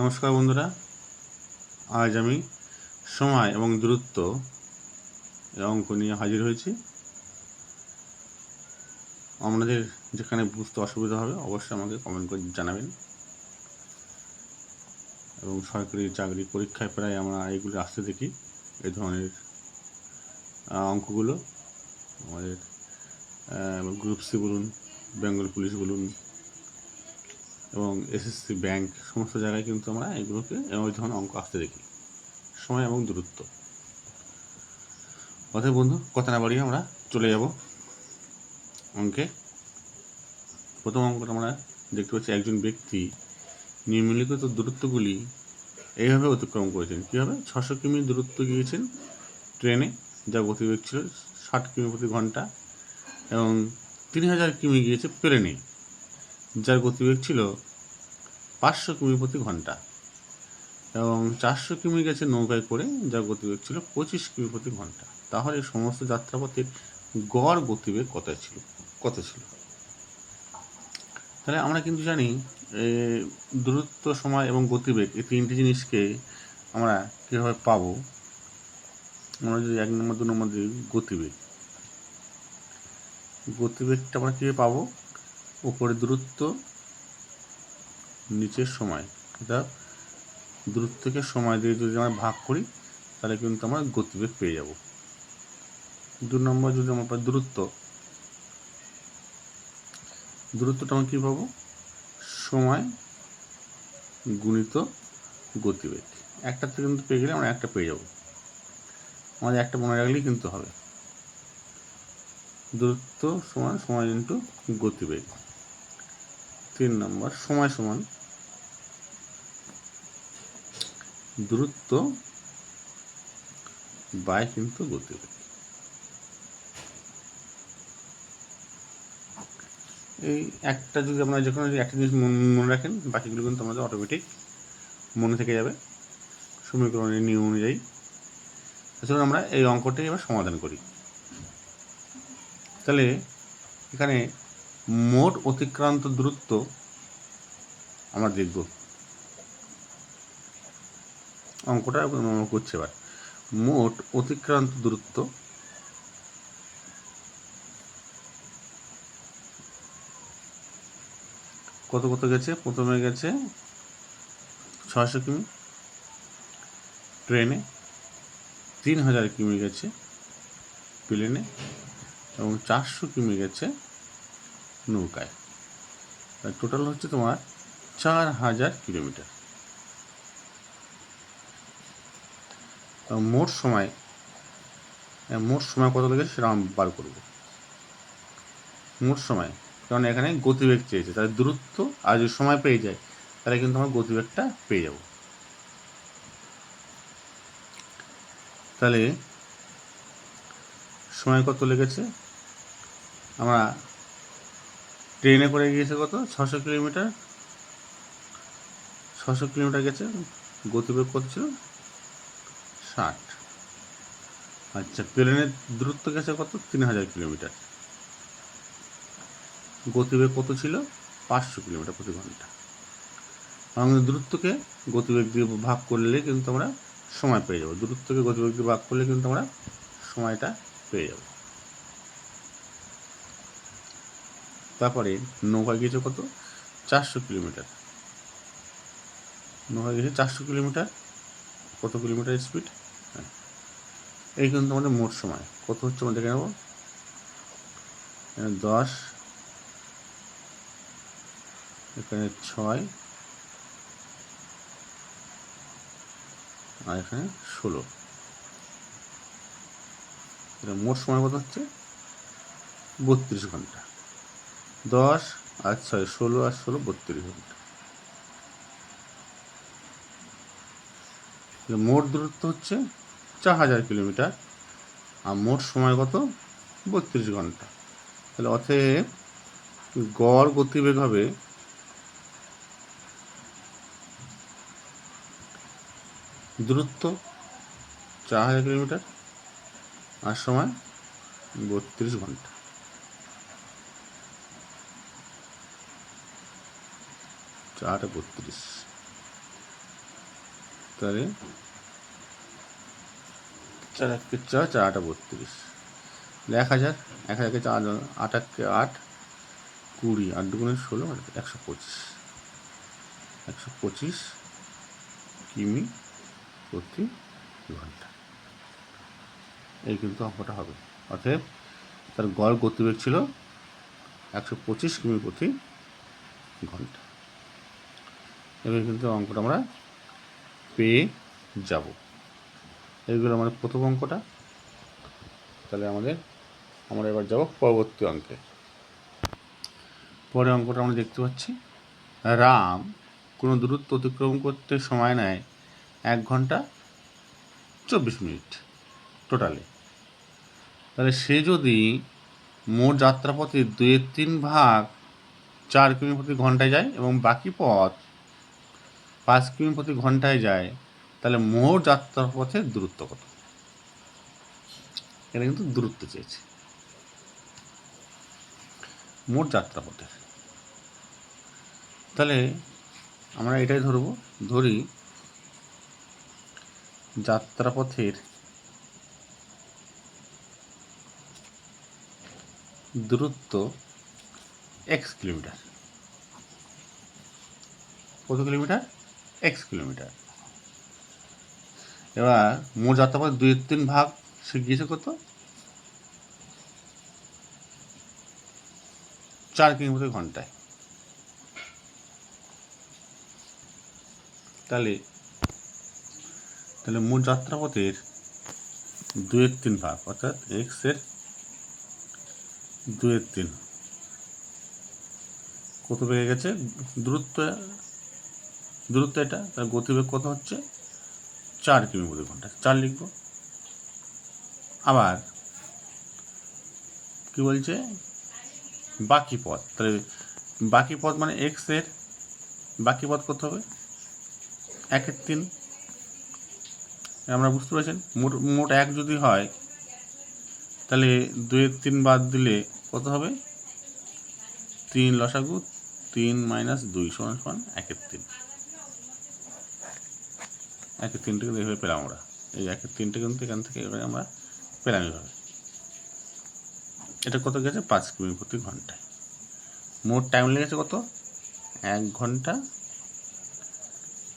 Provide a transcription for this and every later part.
নমস্কার বন্ধুরা। আজ আমি সময় এবং দূরত্ব অঙ্ক নিয়ে হাজির হয়েছি। আপনাদের যেখানে বুঝতে অসুবিধা হবে, অবশ্যই আমাকে কমেন্ট করে জানাবেন। এবং সরকারি চাকরি পরীক্ষায় প্রায় আমরা এগুলো আসতে দেখি, এই ধরনের অঙ্কগুলো। আমাদের গ্রুপ সি বলুন বেঙ্গল পুলিশ বলুন এবং এসএসসি ব্যাংক সমস্ত জায়গায় কিন্তু আমরা এগুলোকে এবং ওই ধরনের অঙ্ক আসতে দেখি। সময় এবং দূরত্ব। অতএব বন্ধু, কথা না বাড়িয়ে আমরা চলে যাব অঙ্কে। প্রথম অঙ্কটা আমরা দেখতে পাচ্ছি একজন ব্যক্তি নিম্নলিখিত দূরত্বগুলি এইভাবে অতিক্রম করেছেন। কীভাবে? ছশো কিমি দূরত্ব গিয়েছেন ট্রেনে, যা গতিবেগ ছিল ষাট কিমি প্রতি ঘণ্টা এবং তিন হাজার কিমি গিয়েছে প্লেনে। যার গতিবেগ ছিল পাঁচশো কিমি প্রতি ঘণ্টা এবং চারশো কিমি গেছে নৌকায় করে, যার গতিবেগ ছিল পঁচিশ কিমি প্রতি ঘণ্টা। তাহলে সমস্ত যাত্রাপথের গড় গতিবেগ কত ছিল? কত ছিল? তাহলে আমরা কিন্তু জানি দূরত্ব, সময় এবং গতিবেগ এই তিনটি জিনিসকে আমরা কীভাবে পাবো? আমরা যদি এক নম্বর, দু নম্বর দিই গতিবেগ। গতিবেগটা আমরা কীভাবে পাবো? উপরে দূরত্ব, নিচের সময়। এটা দূরত্বকে সময় দিয়ে যদি আমরা ভাগ করি, তাহলে কিন্তু আমরা গতিবেগ পেয়ে যাব। দু নম্বর যদি আমরা পাই দূরত্ব, দূরত্বটা আমরা কী পাবো? সময় গুণিত গতিবেগ। একটা থেকে কিন্তু পেয়ে গেলে আমরা একটা পেয়ে যাব। আমাদের একটা মনে রাখলেই কিন্তু হবে। দূরত্ব সমান সময় ইন্টু গতিবেগ। তিন নম্বর, সময় সমান দূরত্ব বাই কিন্তু গতিবেগ। এই একটা যদি আপনারা যখন একটা জিনিস মনে রাখেন, বাকিগুলো কিন্তু আমাদের অটোমেটিক মনে থেকে যাবে। সমীকরণের নিয়ম অনুযায়ী। তাছাড়া আমরা এই অঙ্কটি এবার সমাধান করি। তাহলে এখানে মোট অতিক্রান্ত দূরত্ব আমরা দেখব অঙ্কটা করছি এবার। মোট অতিক্রান্ত দূরত্ব কত কত গেছে? প্রথমে গেছে ছয়শো কিমি। ট্রেনে তিন হাজার কিমি গেছে, প্লেনে এবং চারশো কিমি গেছে নৌকায়। টোটাল হচ্ছে তোমার চার হাজার কিলোমিটার। মোট সময় মোট সময় কত লেগেছে সেটা আমি বার করব। মোট সময়, কারণ এখানে গতিবেগ চেয়েছে, তাহলে দূরত্ব আর যদি সময় পেয়ে যায়, তাহলে কিন্তু আমার গতিবেগটা পেয়ে যাব। তাহলে সময় কত লেগেছে? আমরা ট্রেনে করে গিয়েছে কত? ছশো কিলোমিটার। ছশো কিলোমিটার গেছে। গতিবেগ কত ছিল? ষাট। আচ্ছা প্লেনের দূরত্ব গেছে কত? তিন হাজার কিলোমিটার। গতিবেগ কত ছিল? পাঁচশো কিলোমিটার প্রতি ঘণ্টা। আমাদের দূরত্বকে গতিবেগ দিয়ে ভাগ করলে কিন্তু আমরা সময় পেয়ে যাব। দূরত্বকে গতিবেগ দিয়ে ভাগ করলে কিন্তু আমরা সময়টা পেয়ে যাব। তারপরে নৌকা গিয়েছে কত? চারশো কিলোমিটার। নৌকা গিয়েছে চারশো কিলোমিটার। কত কিলোমিটার স্পিড হ্যাঁ। এই কিন্তু আমাদের মোট সময়। কত হচ্ছে আমরা দেখে নেব দশ। এখানে ছয়। আর এখানে ষোলো। এটা মোট সময় কত হচ্ছে? বত্রিশ ঘণ্টা। দশ আর ছয়, ষোলো আর ষোলো, বত্রিশ ঘণ্টা মোট দূরত্ব হচ্ছে চার হাজার কিলোমিটার। আর মোট সময় কত? বত্রিশ ঘণ্টা। তাহলে অতএব গড় গতিবেগ হবে দূরত্ব চার হাজার কিলোমিটার আর সময় বত্রিশ ঘণ্টা। চার বত্রিশ। তাহলে চার একে চার চার আটা বত্রিশ। এক হাজার এক হাজারকে চার, আট এককে আট, কুড়ি, আট দুগুণে ষোলো আর একশো পঁচিশ। একশো পঁচিশ কিমি প্রতি ঘণ্টা। এই কিন্তু অঙ্কটা হবে। অতএব তার গড় গতিবেগ ছিল একশো পঁচিশ কিমি প্রতি ঘণ্টা। এবার কিন্তু অঙ্কটা আমরা পেয়ে যাব। এইগুলো আমাদের প্রথম অঙ্কটা। তাহলে আমাদের, আমরা এবার যাব পরবর্তী অঙ্কে। পরে অঙ্কটা আমরা দেখতে পাচ্ছি। রাম কোনো দূরত্ব অতিক্রম করতে সময় নেয় এক ঘণ্টা চব্বিশ মিনিট টোটালে তাহলে সে যদি মোট যাত্রাপথের দুয়ের তিন ভাগ চার কিমি প্রতি ঘন্টায় যায় এবং বাকি পথ পাঁচ কিমি প্রতি ঘন্টায় যায়, তাহলে মোর যাত্রার যাত্রাপথের দূরত্ব কত? এটা কিন্তু দূরত্ব চেয়েছে। মোট যাত্রাপথের তাহলে আমরা এটাই ধরবো, ধরি যাত্রাপথের দূরত্ব এক্স কিলোমিটার। কত কিলোমিটার? এক্স কিলোমিটার এবার মোট যাত্রাপথ দুই তিন ভাগ সে গিয়েছে কত? চার কিলোমিটার ঘন্টায়। তাহলে তাহলে মোট যাত্রাপথের দুয়ের তিন ভাগ, অর্থাৎ এক্সের দুয়ের তিন। কত বেড়ে গেছে? দূরত্ব দূরত্ব এটা, তার গতিবেগ কত হচ্ছে? চার কিমি প্রতি ঘণ্টা। চার লিখব। আবার কি বলছে? বাকি পথ। তাহলে বাকি পথ মানে এক্সের বাকি পথ কত হবে? একের তিন। আমরা বুঝতে পারছেন? মোট মোট এক যদি হয়, তাহলে দুয়ের তিন বাদ দিলে কত হবে? তিন লসাগু, তিন মাইনাস দুই সমান সমান একের তিন। একের তিনটে কিন্তু এইভাবে পেলাম আমরা। এই একের তিনটে কিন্তু এখান থেকে এবারে আমরা পেলাম এইভাবে এটা কত গেছে? পাঁচ কিমি প্রতি ঘন্টায়। মোট টাইম লেগেছে কত? এক ঘণ্টা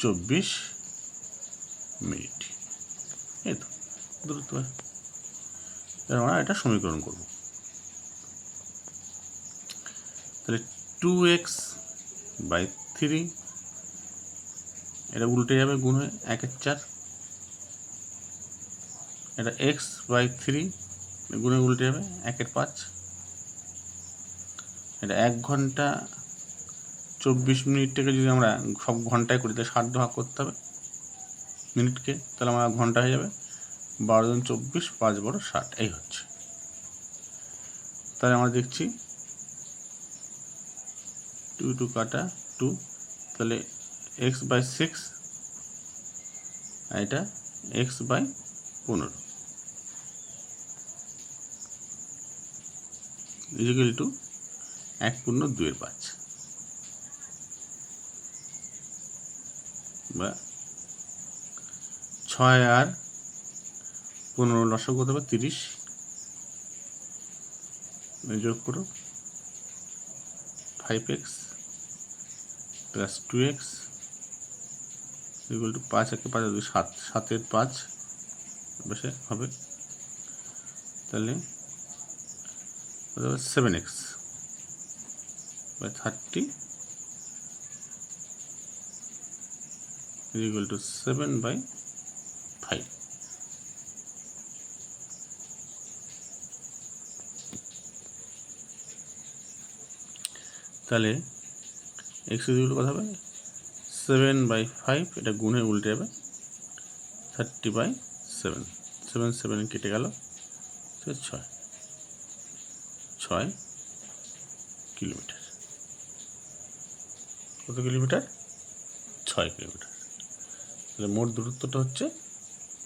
চব্বিশ মিনিট। এই তো এবার আমরা এটা সমীকরণ করব। তাহলে টু এক্স বাই থ্রি এটা উল্টে যাবে গুণ হয়ে একের চার। এটা এক্স বাই থ্রি গুণে উল্টে যাবে একের পাঁচ। এটা এক ঘণ্টা চব্বিশ মিনিটটাকে যদি আমরা সব ঘন্টায় করি, তাহলে ষাট ভাগ করতে হবে মিনিটকে, তাহলে আমার ঘণ্টা হয়ে যাবে। বারো জন চব্বিশ, পাঁচ বারো ষাট, এই হচ্ছে। তাহলে আমরা দেখছি টু টু কাটা টু তাহলে এক্স বাই সিক্স আর এটা এক্স বাই পনেরো। ইজিক্যাল টু এক পূর্ণ দুইয়ের পাঁচ। বা ছয় আর পনেরো লসক কত হবে তিরিশ। যোগ করো। Five X plus two X equal to পাঁচ, একে পাঁচ দুই, সাত সাতের পাঁচ। বেশি হবে। তাহলে seven X by thirty equal to seven by five তাহলে এক্স ইকুয়াল কত হবে? সেভেন বাই ফাইভ এটা গুণে উল্টে যাবে thirty by seven seven seven কেটে গেল ছয়। ছয় কিলোমিটার। কত কিলোমিটার? ছয় কিলোমিটার। তাহলে মোট দূরত্বটা হচ্ছে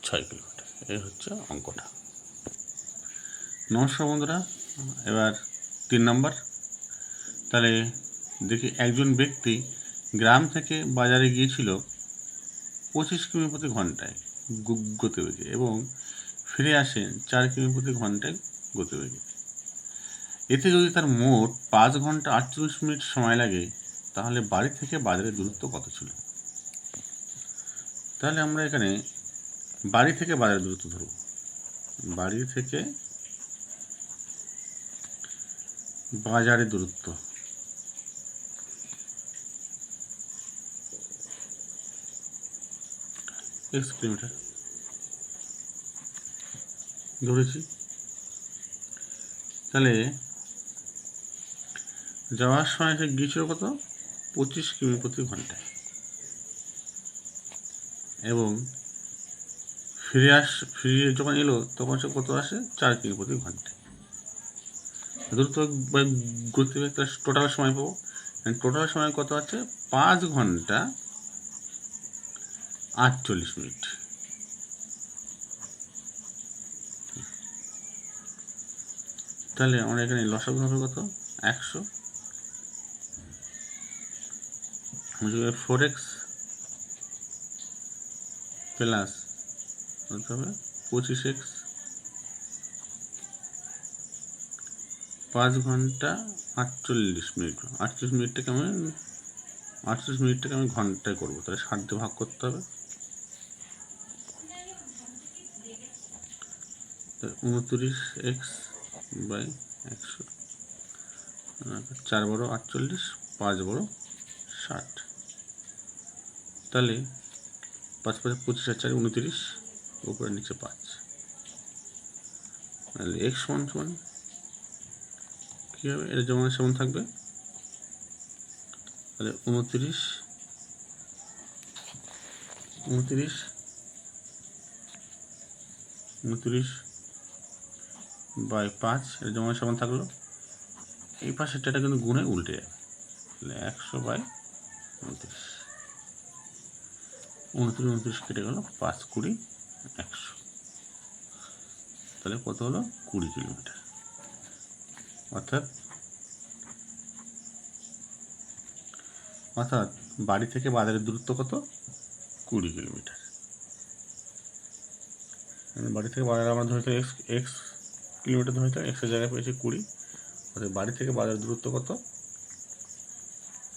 ছয় কিলোমিটার। এই হচ্ছে অঙ্কটা। নমস্কার বন্ধুরা, এবার তিন নম্বর। তাহলে দেখি একজন ব্যক্তি গ্রাম থেকে বাজারে গিয়েছিল পঁচিশ কিমি প্রতি ঘন্টায় গতিবেগে এবং ফিরে আসেন চার কিমি প্রতি ঘন্টায় গতিবেগে। এতে যদি তার মোট পাঁচ ঘণ্টা আটচল্লিশ মিনিট সময় লাগে, তাহলে বাড়ি থেকে বাজারের দূরত্ব কত ছিল? তাহলে আমরা এখানে বাড়ি থেকে বাজারের দূরত্ব ধরব। বাড়ি থেকে বাজারের দূরত্ব এক্স কিলোমিটার ধরেছি। তাহলে যাওয়ার সময় সে গিয়েছিল কত? পঁচিশ কিমি প্রতি ঘন্টায়। এবং ফিরে আস ফিরে যখন এলো, তখন সে কত আসে? চার কিমি প্রতি ঘন্টায়। দ্রুত গতিবেগ টোটাল সময় পাবো। টোটাল সময় কত আছে? পাঁচ ঘণ্টা আটচল্লিশ মিনিট। তাহলে আমরা এখানে লসাগু হবে কত? একশো। ফোর এক্স প্লাস হবে? পঁচিশ এক্স পাঁচ ঘণ্টা আটচল্লিশ মিনিট। আটচল্লিশ মিনিটটাকে আমি আটচল্লিশ মিনিটটাকে আমি ঘন্টায় করব। তাহলে ষাট ভাগ করতে হবে। উনত্রিশ এক্স বাই একশো। চার বড় আটচল্লিশ, পাঁচ বড় ষাট। তাহলে পাঁচ পাঁচ পঁচিশ আর চার উনত্রিশ, উপরে নিচে পাঁচ। তাহলে এক্স সমান সমান কী হবে? এটা যেমন সেমন থাকবে। তাহলে উনত্রিশ উনত্রিশ উনত্রিশ বাই পাঁচ এটা যেমন সমান থাকল। এই পাশেরটা এটা কিন্তু গুণে উল্টে যাবে তাহলে একশো বাই উনত্রিশ। উনত্রিশ উনত্রিশ কেটে গেল পাঁচ কুড়ি, একশো। তাহলে কত হলো? কুড়ি কিলোমিটার। অর্থাৎ অর্থাৎ বাড়ি থেকে বাজারের দূরত্ব কত? কুড়ি কিলোমিটার। বাড়ি থেকে বাজারে আমরা ধরেছি এক্স এক্স কিলোমিটার ধরেছি এক্সের জায়গায় পেয়েছি কুড়ি। অর্থাৎ বাড়ি থেকে বাজার দূরত্ব কত?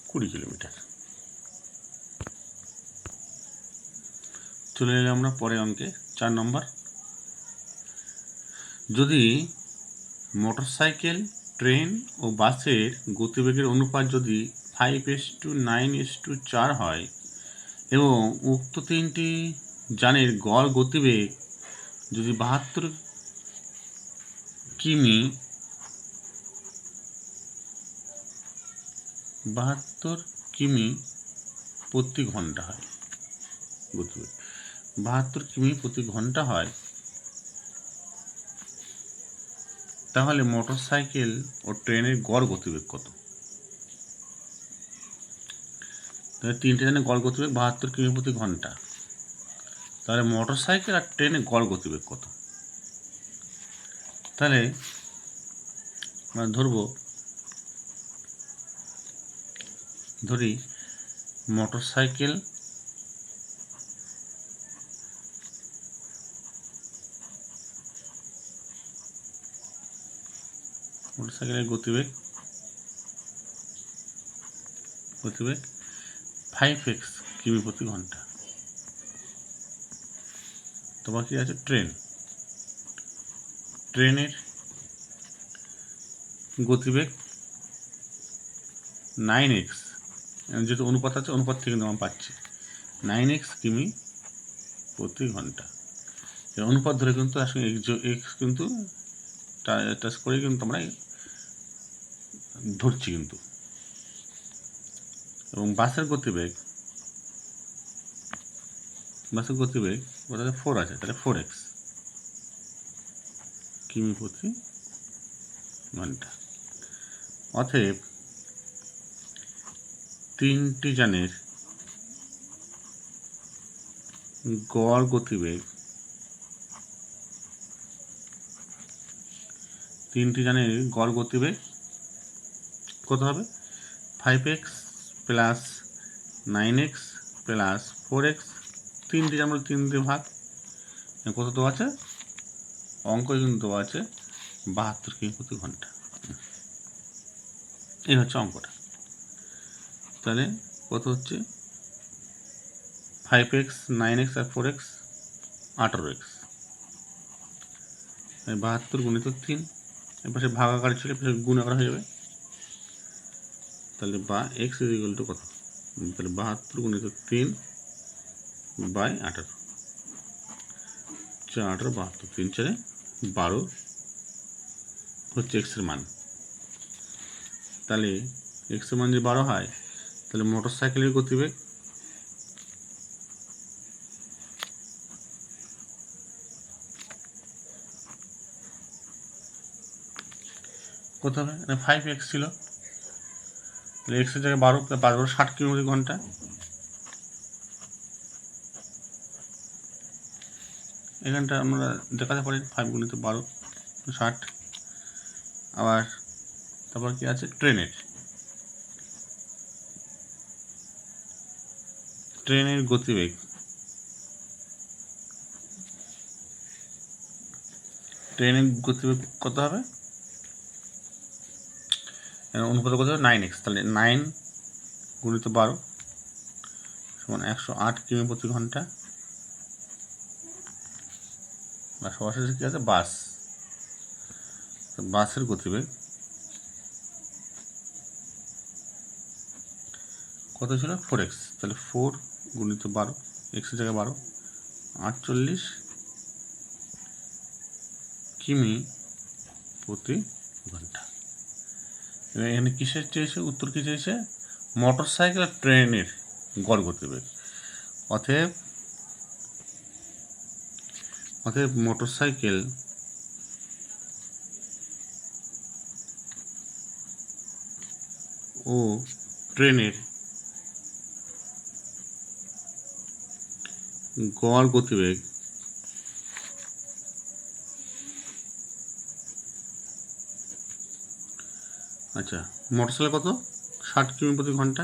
কুড়ি কিলোমিটার। চলে এলাম আমরা পরে অঙ্কে, চার নম্বর। যদি মোটরসাইকেল, ট্রেন ও বাসের গতিবেগের অনুপাত যদি five is to nine is to চার হয় এবং উক্ত তিনটি যানের গড় গতিবেগ যদি বাহাত্তর কিমি বাহাত্তর কিমি প্রতি ঘণ্টা হয়। গতিবেগ বাহাত্তর কিমি প্রতি ঘণ্টা হয়। তাহলে মোটর সাইকেল ও ট্রেনের গড় গতিবেগ কত? তাহলে তিনটে জানে গড় গতিবেগ বাহাত্তর কিমি প্রতি ঘণ্টা। তাহলে মোটর সাইকেল আর ট্রেনের গড় গতিবেগ কত? তাহলে আমরা ধরবো, ধরি মোটর সাইকেল মোটর সাইকেলের গতিবেগ গতিবেগ ফাইভ এক্স কিমি প্রতি ঘণ্টা। তোমার কি আছে? ট্রেন ট্রেনের গতিবেগ নাইন এক্স যেহেতু অনুপাত আছে, অনুপাত থেকে আমরা পাচ্ছি। নাইন এক্স কিমি প্রতি ঘণ্টা। অনুপাত ধরে কিন্তু আসলে এক্স কিন্তু টাচ করে কিন্তু আমরা ধরছি কিন্তু। এবং বাসের গতিবেগ বাসের গতিবেগ, ওটাতে ফোর আছে, তাহলে ফোর এক্স কিমি প্রতি ঘণ্টা। অতএব তিনটি যানের গড় গতিবেগ তিনটি যানের গড় গতিবেগ কত হবে? Five X plus nine X plus four X তিনটে আমরা তিন দিয়ে ভাগ, কত দেওয়া আছে? অঙ্ক কিন্তু দেওয়া আছে বাহাত্তর কিমি প্রতি ঘণ্টা। এই হচ্ছে অঙ্কটা। তাহলে কত হচ্ছে? ফাইভ এক্স নাইন এক্স আর ফোর এক্স আঠারো এক্স বাহাত্তর গুণিত তিন এপাশে ভাগাকার ছিল এপাশে গুণ আকার হয়ে যাবে। তাহলে বা এক্স ইজ ইকুয়াল টু কত? তাহলে বাহাত্তর গুণিত তিন বাই আঠারো। চার আঠারো, বাহাত্তর। তিন চারে বারো হচ্ছে এক্সের মান। তাহলে এক্সের মান যদি বারো হয়, তাহলে মোটর সাইকেলের গতিবেগ কত হবে? ফাইভ এক্স ছিল। তাহলে এক্সের জায়গায় বারো বারো ষাট কিলোমিটার ঘণ্টা। এখানটা আমরা দেখাতে পারি ফাইভ গুণিত বারো, ষাট। আবার তারপর কি আছে? ট্রেনের ট্রেনের গতিবেগ। ট্রেনের গতিবেগ কত হবে? অনুপাত কত হবে? নাইন এক্স তাহলে নাইন গুণিত বারো সমান একশো আট কিমি প্রতি ঘণ্টা। আর সবার কী আছে? বাস। বাসের গতিবেগ। কত ছিল? ফোর এক্স তাহলে ফোর গুণিত বারো এক্সের জায়গায় বারো। আটচল্লিশ কিমি প্রতি ঘণ্টা। এখানে কিসের চেয়েছে? উত্তর কী চেয়েছে? মোটর সাইকেল ট্রেনের গড় গতিবেগ। অতএব অতএব মোটর সাইকেল ও ট্রেনের গড় গতিবেগ আচ্ছা মোটরসাইকেল কত? ষাট কিমি প্রতি ঘণ্টা।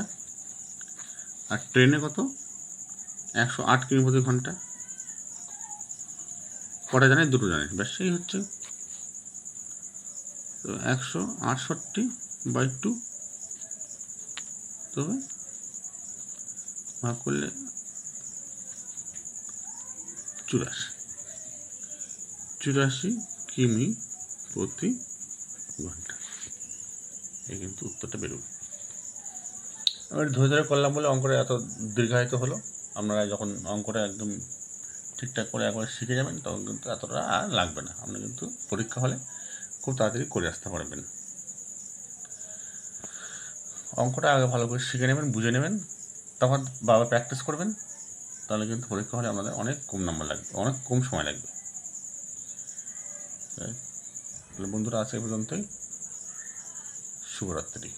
আর ট্রেনে কত? একশো আট কিমি প্রতি ঘণ্টা। কটা জানে? দুটো জানে। ব্যাস সেই হচ্ছে। তো একশো আটষট্টি বাই টু। তবে ভাগ করলে চুরাশি। চুরাশি কিমি প্রতি ঘণ্টা। এই কিন্তু উত্তরটা বেরোবে। এবার ধরে ধরে করলাম বলে অঙ্কটা এত দীর্ঘায়িত হলো। আপনারা যখন অঙ্কটা একদম ঠিকঠাক করে একবার শিখে যাবেন, তখন কিন্তু এতটা আর লাগবে না। আপনি কিন্তু পরীক্ষা হলে খুব তাড়াতাড়ি করে আসতে পারবেন। অঙ্কটা আগে ভালো করে শিখে নেবেন, বুঝে নেবেন, তখন বাবা প্র্যাকটিস করবেন, তাহলে কিন্তু পরীক্ষা হলে আমাদের অনেক কম নাম্বার লাগবে, অনেক কম সময় লাগবে। তাহলে বন্ধুরা আছে এই পর্যন্তই। শুভরাত্রি।